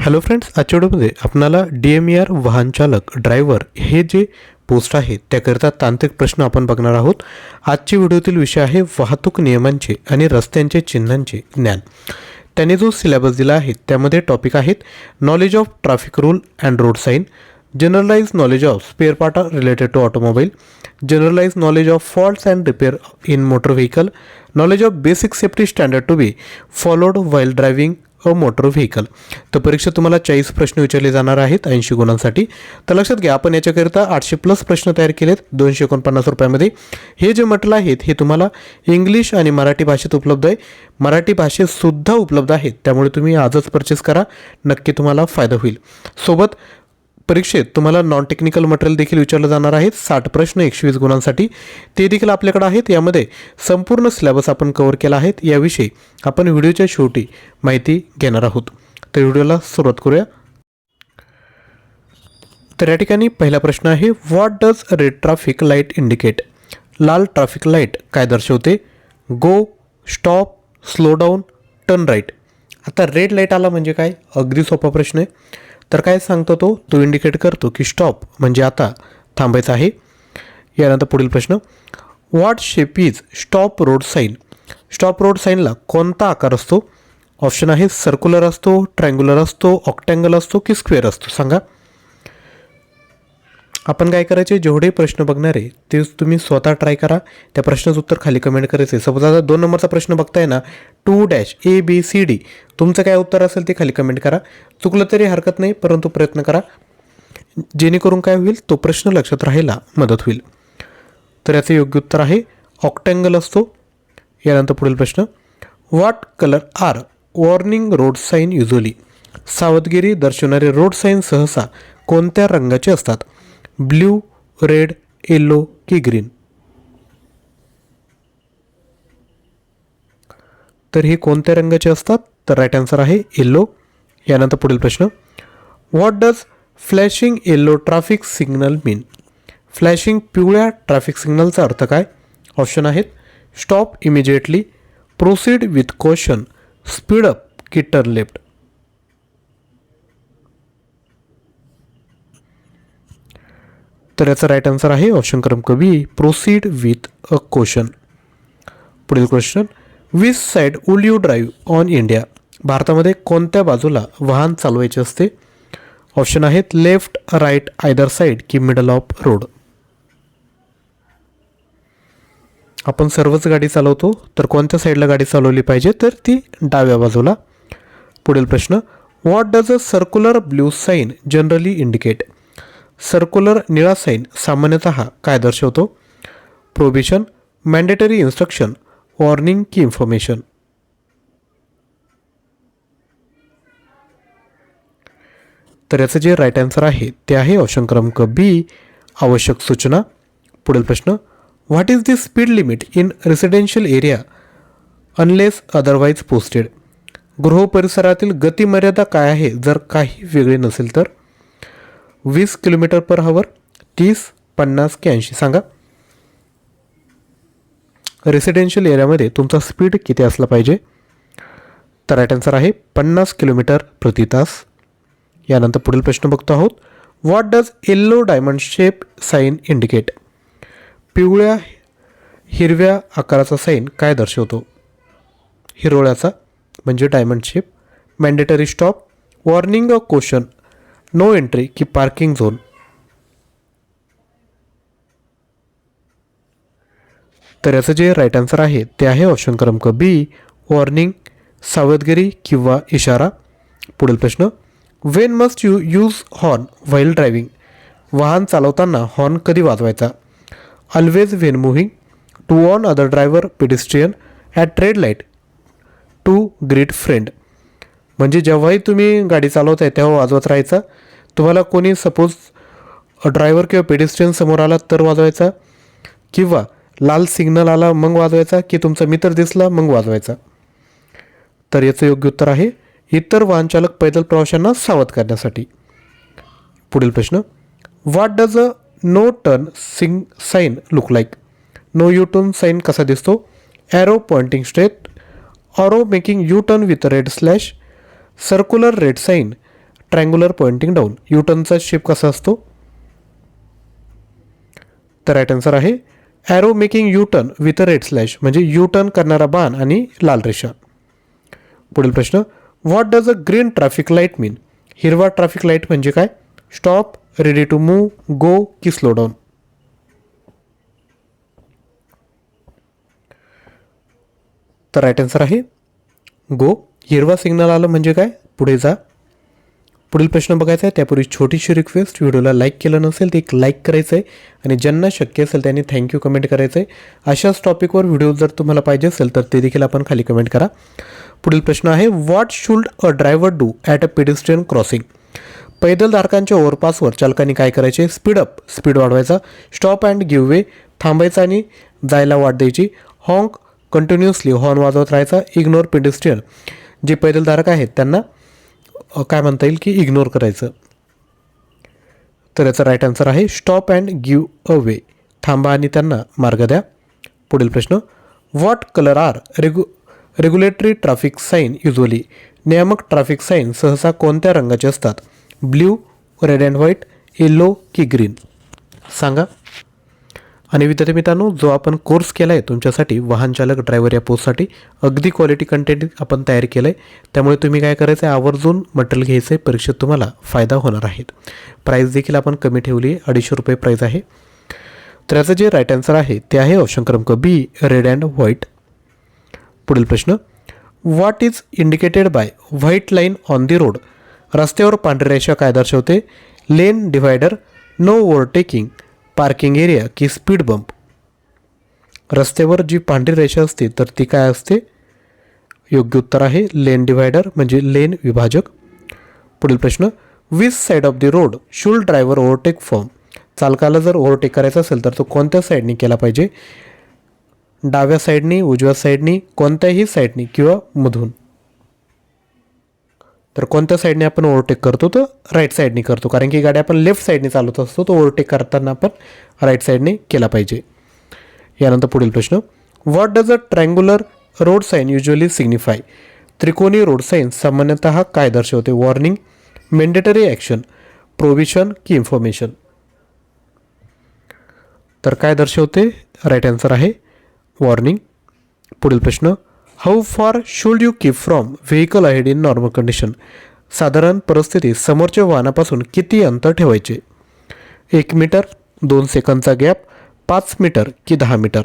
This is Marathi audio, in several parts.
हॅलो फ्रेंड्स आजच्या व्हिडिओमध्ये आपणाला डी एम आर वाहन चालक ड्रायव्हर हे जे पोस्ट आहे त्याकरिता तांत्रिक प्रश्न आपण बघणार आहोत. आजच्या व्हिडिओतील विषय आहे वाहतूक नियमांचे आणि रस्त्यांचे चिन्हांचे ज्ञान. त्याने जो सिलेबस दिला आहे त्यामध्ये टॉपिक आहेत knowledge of traffic rule and road sign generalise knowledge of spare part related to automobile generalise knowledge of faults and repair in motor vehicle knowledge of basic safety standard to be followed while driving a motor vehicle तर परीक्षा तुम्हाला चाळीस प्रश्न विचारले जाणार आहेत ऐंशी गुणांसाठी. तर लक्षात घ्या आपण याच्याकरिता आठशे प्लस प्रश्न तयार केलेत दोनशे एकोणपन्नास रुपयामध्ये. हे जे म्हटलं आहेत हे तुम्हाला इंग्लिश आणि मराठी भाषेत उपलब्ध आहे. मराठी भाषेत सुद्धा उपलब्ध आहेत त्यामुळे तुम्ही आजच परचेस करा नक्की तुम्हाला फायदा होईल. सोबत परीक्षेत तुम्हाला नॉन टेक्निकल मटेरियल देखील विचारलं जाणार आहेत साठ प्रश्न एकशे वीस गुणांसाठी. ते देखील आपल्याकडे आहेत. यामध्ये संपूर्ण सिलेबस आपण कव्हर केला आहे. याविषयी आपण व्हिडिओच्या शेवटी माहिती घेणार आहोत. तर व्हिडिओला सुरुवात करूया. तर या ठिकाणी पहिला प्रश्न आहे what does red traffic light indicate लाल ट्रॅफिक लाइट काय दर्शवते? Go stop slow down turn right आता रेड लाइट आला म्हणजे काय? अगदी सोपा प्रश्न आहे. तर काय सांगतो तो? तो इंडिकेट करतो की स्टॉप म्हणजे आता. थांबायचं आहे. यानंतर पुढील प्रश्न. What shape is stop road sign stop road साईनला कोणता आकार असतो? ऑप्शन आहे सर्क्युलर असतो ट्रँग्युलर असतो ऑक्टँगल असतो की स्क्वेअर असतो? सांगा. आपण काय करायचे जेवढे प्रश्न बघणार आहे ते तुम्ही स्वतः ट्राय करा. त्या प्रश्नाचं उत्तर खाली कमेंट करायचे. सपोज आता दोन नंबरचा प्रश्न बघताय ना two dash A B C D तुमचं काय उत्तर असेल ते खाली कमेंट करा. चुकलं तरी हरकत नाही परंतु प्रयत्न करा. जेणेकरून काय होईल तो प्रश्न लक्षात राहायला मदत होईल. तर याचं योग्य उत्तर आहे ऑक्टँगल असतो. यानंतर पुढील प्रश्न. What colour are warning road sign usually सावधगिरी दर्शवणारे रोड साईन सहसा कोणत्या रंगाचे असतात? ब्ल्यू रेड येलो की ग्रीन. तर हे कोणत्या रंगाचे असतात? तर राईट आन्सर आहे येल्लो यानंतर पुढील प्रश्न. What does flashing yellow traffic signal mean flashing पिवळ्या ट्रॅफिक सिग्नलचा अर्थ काय? ऑप्शन आहेत. Stop immediately proceed with caution speed up की टर्न लेफ्ट तर याचा राईट आन्सर आहे. ऑप्शन क्रमांक B proceed with a question पुढील question which side will you drive on India भारतामध्ये कोणत्या बाजूला वाहन चालवायचे असते? ऑप्शन आहेत लेफ्ट राईट आयदर साईड की मिडल ऑफ रोड आपण सर्वच गाडी चालवतो तर कोणत्या साईडला गाडी चालवली पाहिजे? तर ती डाव्या बाजूला. पुढील प्रश्न what does a circular blue sign generally indicate circular निळा साईन सामान्यतः काय दर्शवतो? प्रोबिशन मॅन्डेटरी इन्स्ट्रक्शन वॉर्निंग की इन्फॉर्मेशन तर याचं जे राईट आन्सर आहे ते आहे ऑप्शन क्रमांक बी आवश्यक सूचना. पुढील प्रश्न what is the speed limit in residential area unless otherwise posted गृह परिसरातील गती मर्यादा काय आहे? जर काही वेगळे नसेल तर? वीस किलोमीटर पर हवर तीस पन्नास की ऐंशी. सांगा. रेसिडेन्शियल एरियामध्ये तुमचा स्पीड किती असला पाहिजे? तर राईट आन्सर आहे पन्नास किलोमीटर प्रति तास. यानंतर पुढील प्रश्न बघतो आहोत. What does yellow diamond shape sign indicate पिवळ्या हिरव्या आकाराचा साईन काय दर्शवतो? हिरोळ्याचा म्हणजे diamond shape mandatory stop warning a question no entry की पार्किंग झोन. तर याचं जे राईट आन्सर आहे ते आहे ऑप्शन क्रमांक बी वॉर्निंग सावधगिरी किंवा इशारा. पुढील प्रश्न when must you use horn while driving वाहन चालवताना हॉर्न कधी वाजवायचा? Always when moving to on other driver pedestrian at red light to greet friend म्हणजे जेव्हाही तुम्ही गाडी चालवत आहे तेव्हा वाजवत राहायचा. तुम्हाला कोणी सपोज ड्रायव्हर किंवा पेडिस्ट्रियन समोर आला तर वाजवायचा. किंवा लाल सिग्नल आला मग वाजवायचा. की तुमचा मित्र दिसला मग वाजवायचा. तर याचं योग्य उत्तर आहे इतर वाहनचालक पैदल प्रवाशांना सावध करण्यासाठी. पुढील प्रश्न. What does a no turn Singh sign look like no U turn sign कसा दिसतो? Arrow pointing straight arrow making U turn with red slash circular red sign triangular pointing down. युटनचा shape कसा असतो? तर राईट आन्सर आहे arrow making U turn with a red slash म्हणजे यू टर्न करणारा बाण आणि लाल रेषा. पुढील प्रश्न what does a green traffic light mean हिरवा ट्रॅफिक लाइट म्हणजे काय? Stop ready to move go की स्लो डाऊन तर राईट आन्सर आहे गो हिरवा सिग्नल आलं म्हणजे काय? पुढे जा. पुढील प्रश्न बघायचा आहे. त्यापूर्वी छोटीशी रिक्वेस्ट व्हिडिओला लाईक केलं नसेल तर एक लाईक करायचं आहे आणि ज्यांना शक्य असेल त्यांनी थँक्यू कमेंट करायचं आहे अशाच टॉपिकवर व्हिडिओ जर तुम्हाला पाहिजे असेल तर ते देखील आपण खाली कमेंट करा. पुढील प्रश्न आहे what should a driver do at a pedestrian crossing पैदलधारकांच्या ओव्हरपासवर चालकांनी काय करायचे? स्पीड अप स्पीड वाढवायचा. स्टॉप अँड गिव्ह वे थांबायचा आणि जायला वाट द्यायची. हॉंग कंटिन्युअसली हॉर्न वाजवत राहायचा. इग्नोर पेडिस्ट्रियन जे पैदलधारक आहेत त्यांना काय म्हणता येईल की इग्नोर करायचं. तर याचा राईट आन्सर आहे stop and give a way थांबा आणि त्यांना मार्ग द्या. पुढील प्रश्न what colour are regu regulatory traffic sign usually नियामक ट्रॅफिक साईन सहसा कोणत्या रंगाचे असतात? Blue red and white yellow की ग्रीन सांगा. आणि विद्यार्थी मित्रांनो जो आपण कोर्स केला आहे तुमच्यासाठी वाहन चालक ड्रायव्हर या पोस्टसाठी अगदी क्वालिटी कंटेंट आपण तयार केलं आहे त्यामुळे तुम्ही काय करायचं आहे आवर्जून मटेरियल घ्यायचं आहे परीक्षेत तुम्हाला फायदा होणार आहे प्राईस देखील आपण कमी ठेवली आहे अडीचशे रुपये प्राईस आहे. तर याचं जे राईट आन्सर आहे ते आहे ऑप्शन क्रमांक बी रेड अँड व्हाईट पुढील प्रश्न. What is indicated by white line on the road रस्त्यावर पांढरी रेषा काय दर्शवते? Lane divider no overtaking parking area की स्पीड बंप रस्त्यावर जी पांढरी रेषा असते तर ती काय असते? योग्य उत्तर आहे लेन डिव्हायडर म्हणजे लेन विभाजक. पुढील प्रश्न which side of the road should driver overtake from चालकाला जर ओव्हरटेक करायचं असेल तर तो कोणत्या साईडनी केला पाहिजे? डाव्या साईडनी उजव्या साईडनी कोणत्याही साईडनी किंवा मधून? तर कोणत्या साईडने आपण ओव्हरटेक करतो तर राईट साईडने करतो. कारण की गाडी आपण लेफ्ट साईडने चालवत असतो तो ओव्हरटेक करताना आपण राईट साईडने केला पाहिजे. यानंतर पुढील प्रश्न. What does a triangular road sign usually signify त्रिकोणी रोड साईन सामान्यतः काय दर्शवते? वॉर्निंग मेंडेटरी ॲक्शन प्रोविशन की इन्फॉर्मेशन तर काय दर्शवते? राईट आन्सर आहे. वॉर्निंग पुढील प्रश्न. How far should you keep from vehicle ahead in normal condition साधारण परिस्थितीत समोरच्या वाहनापासून किती अंतर ठेवायचे? एक मीटर दोन सेकंदचा गॅप पाच मीटर की दहा मीटर?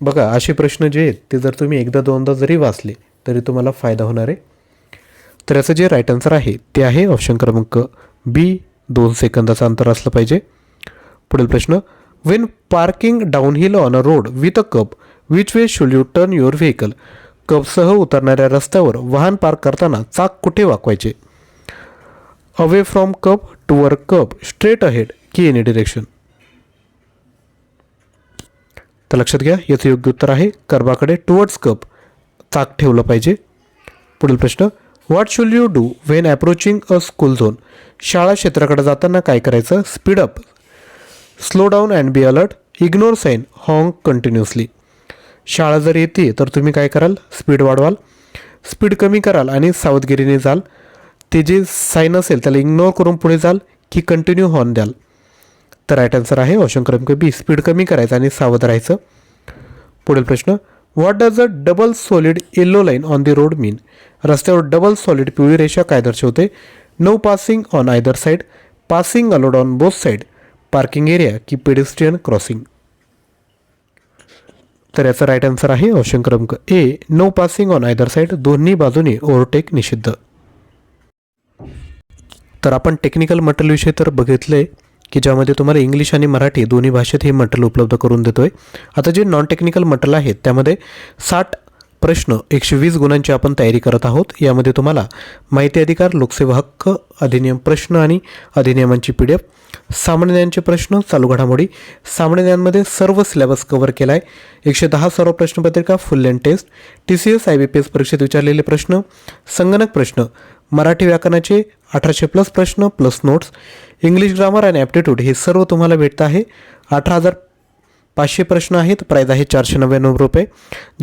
बघा असे प्रश्न जे आहेत ते जर तुम्ही एकदा दोनदा जरी वाचले तरी तुम्हाला फायदा होणार आहे. तर याचं जे राईट आन्सर आहे ते आहे ऑप्शन क्रमांक बी दोन सेकंदाचं अंतर असलं पाहिजे. पुढील प्रश्न when parking down hill on a road with a curb which way should you turn your vehicle कपसह उतरणाऱ्या रस्त्यावर वाहन पार्क करताना चाक कुठे वाकवायचे? Away from curb toward curb straight ahead की एनी डिरेक्शन तर लक्षात घ्या याचं योग्य उत्तर आहे कर्बाकडे टुवर्ड्स कप चाक ठेवलं पाहिजे. पुढील प्रश्न what should you do when approaching a school zone शाळा क्षेत्राकडे जाताना काय करायचं? Speed up slow down and be alert ignore sign honk continuously शाळा जर येते तर तुम्ही काय कराल? स्पीड वाढवाल. स्पीड कमी कराल आणि सावधगिरीने जाल. ते जे साईन असेल त्याला इग्नोर करून पुढे जाल की कंटिन्यू हॉर्न द्याल. तर राईट आन्सर आहे ऑप्शन क्रमांक बी स्पीड कमी करायचं आणि सावध राहायचं. पुढील प्रश्न. What does a double solid yellow line on the road mean रस्त्यावर डबल सॉलिड पिवळी रेषा काय दर्शवते? No passing on either side passing allowed on both side parking area की पेडिस्ट्रियन क्रॉसिंग तर याचा राईट आन्सर आहे ऑप्शन क्रमांक A no passing on either side दोन्ही बाजूने ओव्हरटेक निषिद्ध. तर आपण टेक्निकल मटेरियल तर बघितले की ज्यामध्ये तुम्हाला इंग्लिश आणि मराठी दोन्ही भाषेत हे मटेरियल उपलब्ध करून देतो आहे आता जे नॉन टेक्निकल मटेरियल आहेत त्यामध्ये साठ प्रश्न एकशे वीस गुणांची आपण तयारी करत आहोत. यामध्ये तुम्हाला माहिती अधिकार लोकसेवा हक्क अधिनियम प्रश्न आणि अधिनियमांची पी डी एफ सामान्य ज्ञानचे प्रश्न चालू घडामोडी. सामान्य ज्ञानमध्ये सर्व सिलेबस कव्हर केला आहे एकशे दहा सर्व प्रश्नपत्रिका full length test T C S I B P S परीक्षेत विचारलेले प्रश्न संगणक प्रश्न. मराठी व्याकरणाचे अठराशे प्लस प्रश्न प्लस नोट्स इंग्लिश ग्रामर आणि ॲप्टिट्यूड हे सर्व तुम्हाला भेटतं आहे. अठरा हजार पाचशे प्रश्न आहेत. प्राईज आहे चारशे नव्याण्णव रुपये.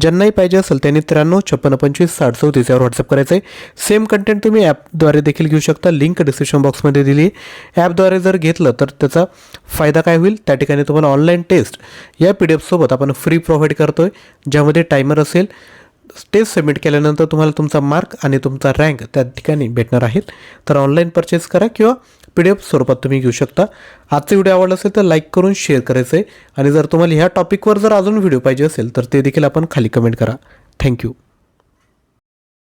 ज्यांनाही पाहिजे असेल त्यांनी त्र्याण्णव छप्पन्न पंचवीस साठ चौतीस यावर व्हॉट्सअप करायचं आहे सेम कंटेंट तुम्ही ॲपद्वारे देखील घेऊ शकता. लिंक डिस्क्रिप्शन बॉक्समध्ये दिली. ॲपद्वारे जर घेतलं तर त्याचा फायदा काय होईल? त्या ठिकाणी तुम्हाला ऑनलाईन टेस्ट या पी डी एफसोबत आपण फ्री प्रोव्हाइड करतो आहे ज्यामध्ये टायमर असेल टेस्ट सबमिट केल्यानंतर तुम्हाला तुमचा मार्क आणि तुमचा रँक त्या ठिकाणी भेटणार आहेत. तर ऑनलाईन परचेस करा किंवा पी डी एफ स्वरूपात तुम्ही घेऊ शकता. आजचा व्हिडिओ आवडला असेल तर लाईक करून शेअर करायचं आहे आणि जर तुम्हाला ह्या टॉपिकवर जर अजून व्हिडिओ पाहिजे असेल तर ते देखील आपण खाली कमेंट करा. थँक्यू